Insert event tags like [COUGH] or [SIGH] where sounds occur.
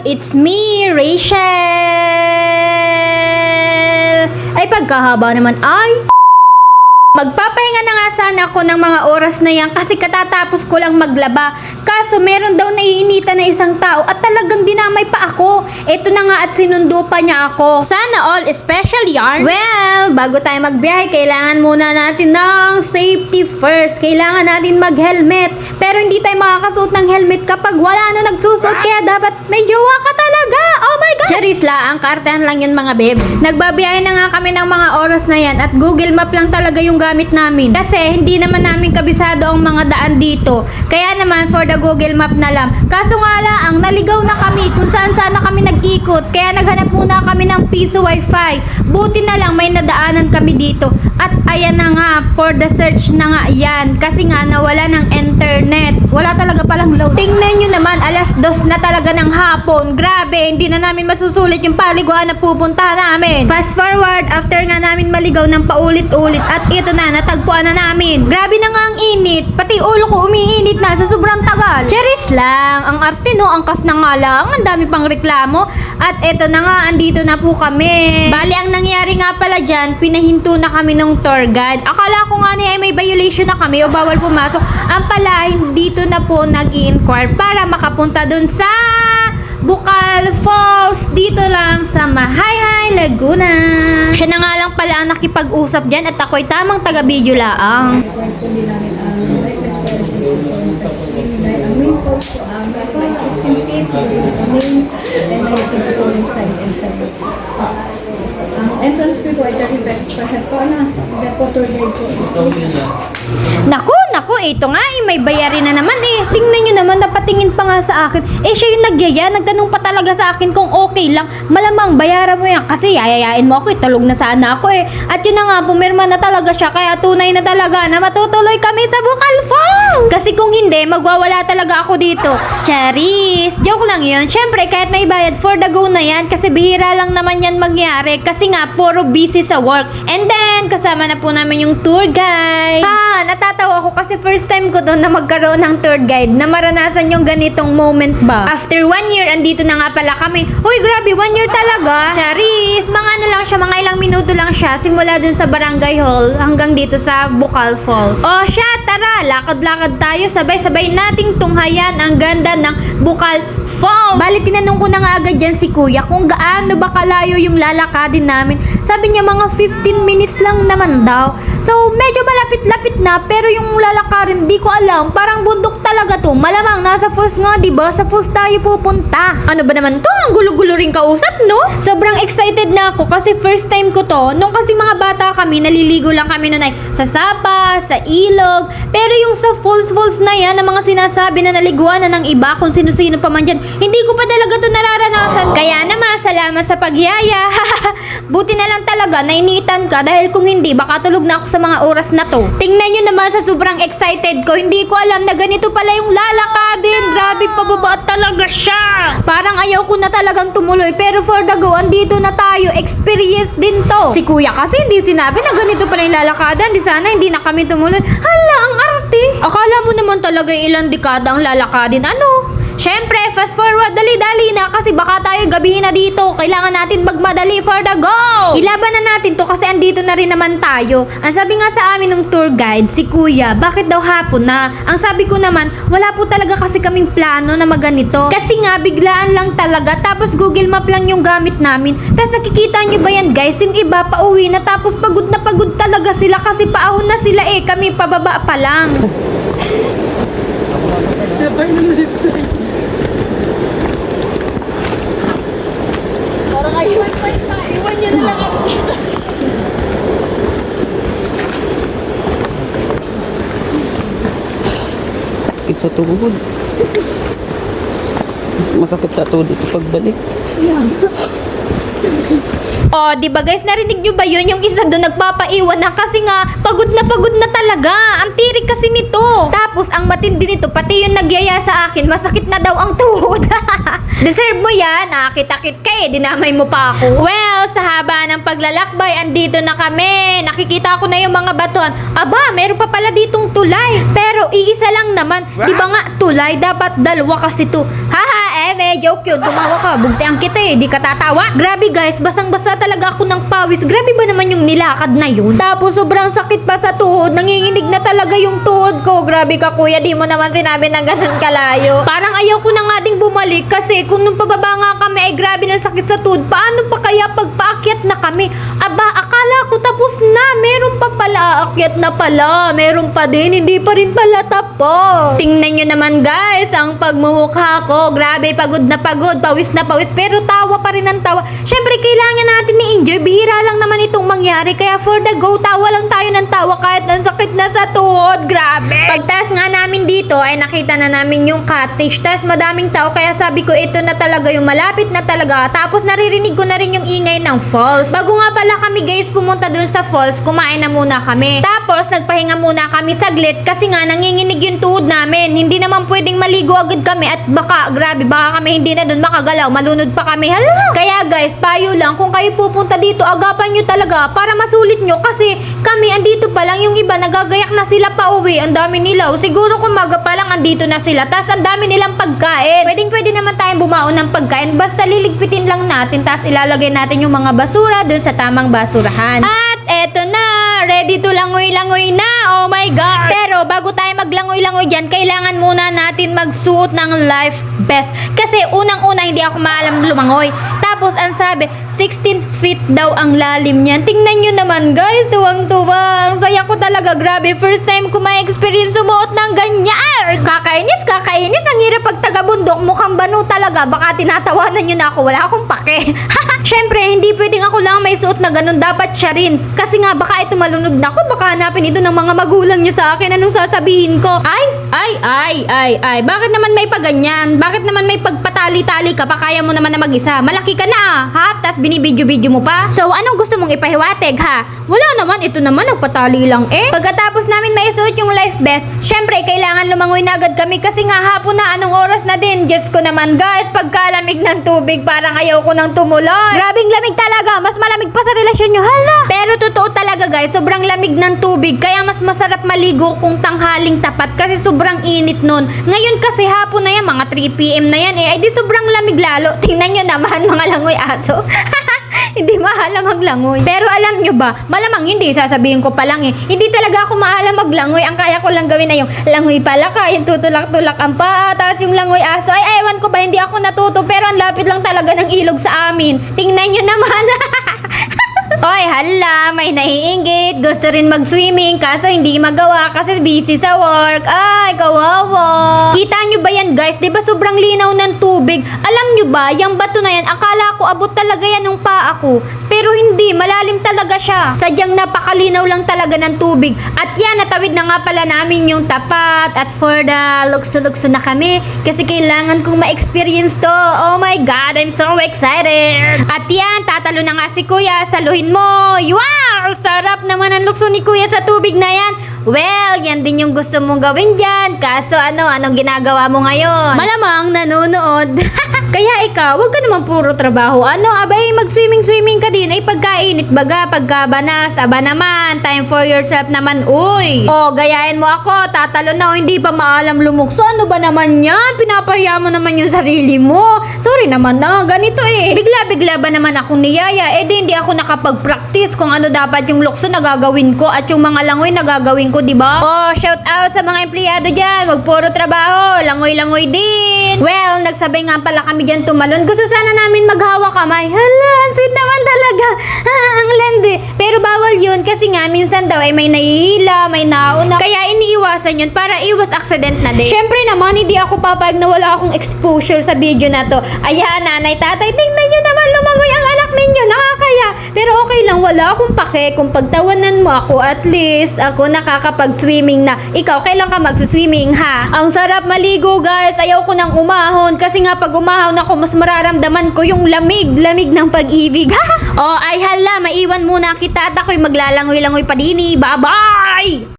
It's me, Rachel! Ay, pagkahaba naman ay... Magpapahinga na nga sana ako ng mga oras na yan kasi katatapos ko lang maglaba. Kaso meron daw naiinita na isang tao at talagang dinamay pa ako. Ito na nga at sinundo pa niya ako. Sana all special yarn. Well, bago tayo magbiyahe, kailangan muna natin ng safety first. Kailangan natin mag-helmet. Pero hindi tayo makakasuot ng helmet kapag wala na nagsusuot. Kaya dapat may jowa ka talaga. Oh my God! Charis la, ang kartehan lang yun mga babe. Nagbabiyahe na nga kami ng mga oras na yan at Google Map lang talaga yung gamit namin. Kasi hindi naman namin kabisado ang mga daan dito. Kaya naman for the Google Map na lang. Kaso nga lang, naligaw na kami kung saan saan na kami nag-ikot. Kaya naghanap muna kami ng piso wifi. Buti na lang may nadaanan kami dito. At ayan na nga, for the search na nga yan. Kasi nga nawala ng internet. Wala talaga palang load. Tingnan nyo naman, alas dos na talaga ng hapon. Grabe, hindi na namin masusulit yung paliguan na pupuntahan namin. Fast forward, after nga namin maligaw ng paulit-ulit at ito na, natagpuan na namin. Grabe na nga ang init. Pati ulo ko umiinit na sa sobrang tagal. Cheris lang, ang arte no, ang kas na nga lang, ang dami pang reklamo. At ito na nga, andito na po kami. Bali, ang nangyari nga pala dyan, pinahinto na kami ng tour guide. Akala ko nga niya ay may violation na kami o bawal pumasok. Ang pala, dito na po nag inquire para makapunta dun sa Bukal Falls dito lang sa Mahayhay, Laguna. Siya na nga lang pala ang nakipag-usap dyan at ako'y tamang taga-video laang. required po din namin ang life expectancy po po ng touchscreen dahil ang main post po ang bali by 16 feet yung main and 19 po yung side and side. Ang entrance fee po ay 30 pesos per head po na the po tour guide po is Naku, naku, ito nga eh, may bayarin na naman eh. Tingnan nyo naman, napatingin pa nga sa akin. Eh, siya yung nagyaya, nagtanong pa talaga sa akin kung okay lang. Malamang, bayaran mo yan kasi yayayain mo ako, eh, tulog na sana ako eh. At yun na nga, pumirma na talaga siya, kaya tunay na talaga na matutuloy kami sa Bukal Falls. Kasi kung hindi, magwawala talaga ako dito. Charis, joke lang yun. Siyempre, kahit may bayad for the go na yan, kasi bihira lang naman yan mangyari. Kasi nga, puro busy sa work. And then, kasama na po namin yung tour guide. Ha, natatawa ako kasi first time ko doon na magkaroon ng tour guide na maranasan yung ganitong moment ba. After one year, andito na nga pala kami. Uy, grabe, one year talaga. Charis, mga ano lang siya, mga ilang minuto lang siya, simula dun sa barangay hall hanggang dito sa Bukal Falls. O siya, tara, lakad-lakad tayo, sabay-sabay nating tunghayan ang ganda ng Bukal Falls. Bali, tinanong ko na nga agad dyan si kuya kung gaano ba kalayo yung lalakadin namin. Sabi niya mga 15 minutes lang naman daw. So, medyo malapit-lapit na, pero yung lalakarin, di ko alam. Parang bundok talaga to. Malamang, nasa falls nga, di ba? Sa falls tayo pupunta. Ano ba naman to? Ang gulo-gulo rin kausap, no? Sobrang excited na ako kasi first time ko to. Nung kasi mga bata kami, naliligo lang kami nun ay sa sapa, sa ilog. Pero yung sa falls-falls na yan, na mga sinasabi na naliguan na ng iba, kung sino-sino pa man dyan, hindi ko pa talaga to nararanasan. Kaya naman, salamat sa pagyaya. [LAUGHS] Buti na lang talaga, nainitan ka dahil kung hindi, baka tulog na ako sa mga oras na to. Tingnan nyo naman sa sobrang excited ko, hindi ko alam na ganito pala yung lalakadin. Grabe, pababa talaga siya. Parang ayaw ko na talagang tumuloy, pero for the go, andito na tayo. Experience din to. Si kuya kasi hindi sinabi na ganito pala yung lalakadan. Di sana hindi na kami tumuloy. Hala, ang arte. Akala mo naman talaga ilang dekada ang lalakadin. Ano? Siyempre, fast forward, dali-dali na kasi baka tayo gabihin na dito. Kailangan natin magmadali for the go! Ilaban na natin to kasi andito na rin naman tayo. Ang sabi nga sa amin ng tour guide, si kuya, bakit daw hapon na? Ang sabi ko naman, wala po talaga kasi kaming plano na maganito. Kasi nga, biglaan lang talaga. Tapos Google Map lang yung gamit namin. Tapos nakikita nyo ba yan guys? Yung iba pauwi na tapos pagod na pagod talaga sila kasi paahon na sila eh. Kami pababa pa lang. [LAUGHS] Parang ayaw pa iwan niya na lang ako. Sakit sa tuhod. Mas Masakit sa tuhod ito pagbalik. Oh, di ba guys, narinig nyo ba yun? Yung isa doon nagpapaiwan na kasi nga pagod na pagod na talaga. Ang tirik kasi nito. Tapos ang matindi nito, pati yung nagyaya sa akin, masakit na daw ang [LAUGHS] tuhod. Deserve mo yan. Akit-akit ka eh, dinamay mo pa ako. Well, sa haba ng paglalakbay, andito na kami. Nakikita ko na yung mga batuan. Aba, meron pa pala ditong tulay. Pero iisa lang naman. Di ba nga tulay, dapat dalawa kasi to. Haha, eh, joke yun. Tumawa ka, bugtihan kita eh. Di ka tatawa. Grabe guys, basang-basa talaga ako ng pawis. Grabe ba naman yung nilakad na yun? Tapos sobrang sakit pa sa tuhod. Nanginginig na talaga yung tuhod ko. Grabe ka kuya, di mo naman sinabi na ganun kalayo. Parang ayaw ko na nga ding bumalik kasi kung nung pababa nga kami ay grabe ng sakit sa tuhod. Paano pa kaya pag paakyat na kami? Aba, akala ko tapos na. Meron pa pala, aakyat na pala. Meron pa din, hindi pa rin pala tapos. Tingnan nyo naman guys, ang pagmumukha ko. Grabe, pagod na pagod, pawis na pawis. Pero tawa pa rin ang tawa. Syempre, kailangan natin ni-enjoy. Bihira lang naman itong mangyari. Kaya for the go, tawa lang tayo ng tawa kahit ang sakit na sa tuhod. Grabe. Pagtas nga namin dito, ay nakita na namin yung cottage. Tapos madaming tao. Kaya sabi ko, ito na talaga yung malapit na talaga. Tapos naririnig ko na rin yung ingay ng falls. Bago nga pala kami guys pumunta dun sa falls, kumain na muna kami. Tapos nagpahinga muna kami saglit kasi nga nanginginig yung tuhod namin. Hindi naman pwedeng maligo agad kami at baka, grabe, baka kami hindi na dun makagalaw. Malunod pa kami. Hala! Kaya guys, payo lang, kung kayo pupunta dito, agapan nyo talaga para masulit nyo kasi kami andito pa lang yung iba nagagayak na sila pa uwi. Ang dami nila. Siguro kumaga pa lang andito na sila. Tapos ang dami nilang pagkain. Pwedeng pwede naman tayong bumaon ng pagkain. Basta liligpitin lang natin. Tapos ilalagay natin yung mga basura dun sa tamang basurahan. At eto na. Ready to langoy-langoy na. Oh my God. Pero bago tayo maglangoy-langoy dyan, kailangan muna natin magsuot ng life vest. Kasi unang-una hindi ako maalam lumangoy. Tapos ang sabi, 16 feet daw ang lalim niyan. Tingnan nyo naman guys, tuwang-tuwa. Ko talaga, grabe. First time ko ma-experience sumuot ng ganyan. Kakainis, kakainis. Ang hirap pag taga-bundok. Mukhang banu talaga. Baka tinatawanan nyo na ako. Wala akong pake. [LAUGHS] Siyempre, hindi pwedeng ako lang may suot na ganun. Dapat siya rin. Kasi nga, baka ito malunod na ako. Baka hanapin ito ng mga magulang niyo sa akin. Anong sasabihin ko? Ay, ay, ay, ay, ay. Bakit naman may paganyan? Bakit naman may pagpatali-tali ka pa? Kaya mo naman na mag-isa. Malaki ka na, ha? Tapos binibidyo-video mo pa? So, anong gusto mong ipahiwatig, ha? Wala naman. Ito naman, nagpatali lang eh. Pagkatapos namin maisuot yung life vest, syempre, kailangan lumangoy na agad kami kasi nga hapon na anong oras na din. Diyos ko naman, guys. Pagkalamig ng tubig, parang ayaw ko nang tumuloy. Grabing lamig talaga. Mas malamig pa sa relasyon nyo. Hala. Pero totoo talaga, guys. Sobrang lamig ng tubig. Kaya mas masarap maligo kung tanghaling tapat kasi sobrang init nun. Ngayon kasi hapon na yan, mga 3pm na yan eh. Ay di sobrang lamig lalo. Tingnan nyo naman, [LAUGHS] mga langoy aso. [LAUGHS] hindi maalam maglangoy. Pero alam nyo ba, malamang hindi, sasabihin ko pa lang eh. Hindi talaga ako maalam maglangoy. Ang kaya ko lang gawin na yung langoy pala ka, yung tutulak-tulak ang paa, tapos yung langoy aso. Ay, ewan ko ba, hindi ako natuto, pero ang lapit lang talaga ng ilog sa amin. Tingnan nyo naman. [LAUGHS] Oy, hala, may naiingit. Gusto rin mag-swimming kaso hindi magawa kasi busy sa work. Ay, kawawa. Kita nyo ba yan guys? ba sobrang linaw ng tubig? Alam nyo ba, yung bato na yan, akala ko abot talaga yan ng paa ko. Pero hindi, malalim talaga siya. Sadyang napakalinaw lang talaga ng tubig. At yan, natawid na nga pala namin yung tapat. At for the lukso-lukso na kami. Kasi kailangan kong ma-experience to. Oh my God, I'm so excited. At yan, tatalo na nga si Kuya. Saluhin mo. Wow! Sarap naman ang lukso ni Kuya sa tubig na yan. Well, yan din yung gusto mong gawin dyan. Kaso ano, anong ginagawa mo ngayon? Malamang nanonood. [LAUGHS] Kaya ikaw, wag ka naman puro trabaho. Ano, abay, mag-swimming-swimming ka din. Ay, pagkainit baga, pagkabanas, aba naman, time for yourself naman, uy. O, gayahin mo ako, tatalo na, o hindi pa maalam lumukso. Ano ba naman yan? Pinapahiya mo naman yung sarili mo. Sorry naman na, ganito eh. Bigla-bigla ba naman akong niyaya? Eh, di hindi ako nakapag-practice kung ano dapat yung lukso na gagawin ko at yung mga langoy na gagawin ko, di ba? Oh, shout out sa mga empleyado dyan. Wag puro trabaho, langoy-langoy din. Well, nagsabay nga pala kami dyan tumalon. Gusto sana namin maghawa kamay. Hala, sweet naman talaga. [LAUGHS] Ah, ang landi. Pero bawal yun kasi nga minsan daw ay may nahihila, may nauna. Kaya iniiwasan yun para iwas accident na din. Syempre naman, hindi ako papayag na wala akong exposure sa video na to. Ayan, nanay, tatay, tingnan nyo naman lumangoy ang ninyo. Nakakaya. Pero okay lang, wala akong pake. Kung pagtawanan mo ako, at least ako nakakapag-swimming na. Ikaw, kailan ka mag-swimming ha? Ang sarap maligo guys. Ayaw ko nang umahon. Kasi nga pag umahon ako, mas mararamdaman ko yung lamig. Lamig ng pag-ibig. [LAUGHS] oh, ay hala, maiwan muna kita at ako'y maglalangoy-langoy pa dini. Bye-bye!